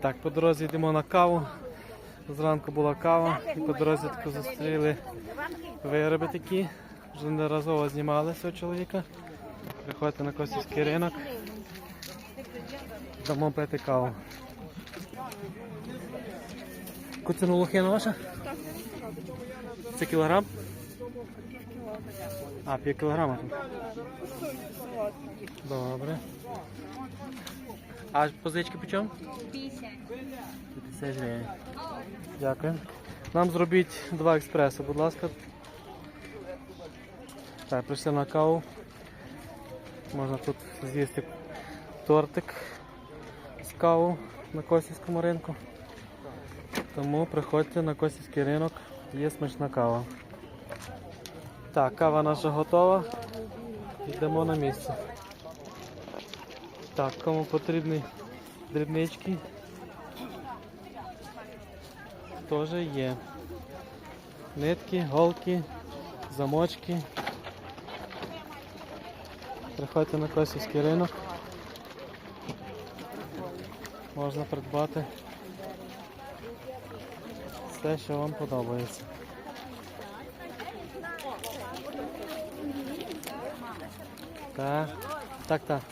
Так, по дорозі йдемо на каву. Зранку була кава і по дорозі таку зустріли вироби такі. Вже неразово знімали цього чоловіка. Приходьте на Косівський ринок. Дамо пити каву. Яку ціну лохина ваша? Це кілограм? А, пів кілограма. Добре. А позички по чому? 50 гривень. Дякую. Нам зробіть два експреси, будь ласка. Так, прийшли на каву. Можна тут з'їсти тортик з каву на Косівському ринку. Тому приходьте на Косівський ринок, є смачна кава. Так, кава наша готова. Йдемо на місце. Так, кому потрібні дрібнички, теж є. Нитки, голки, замочки. Приходьте на Косівський ринок. Можна придбати все, що вам подобається. Так, так, так.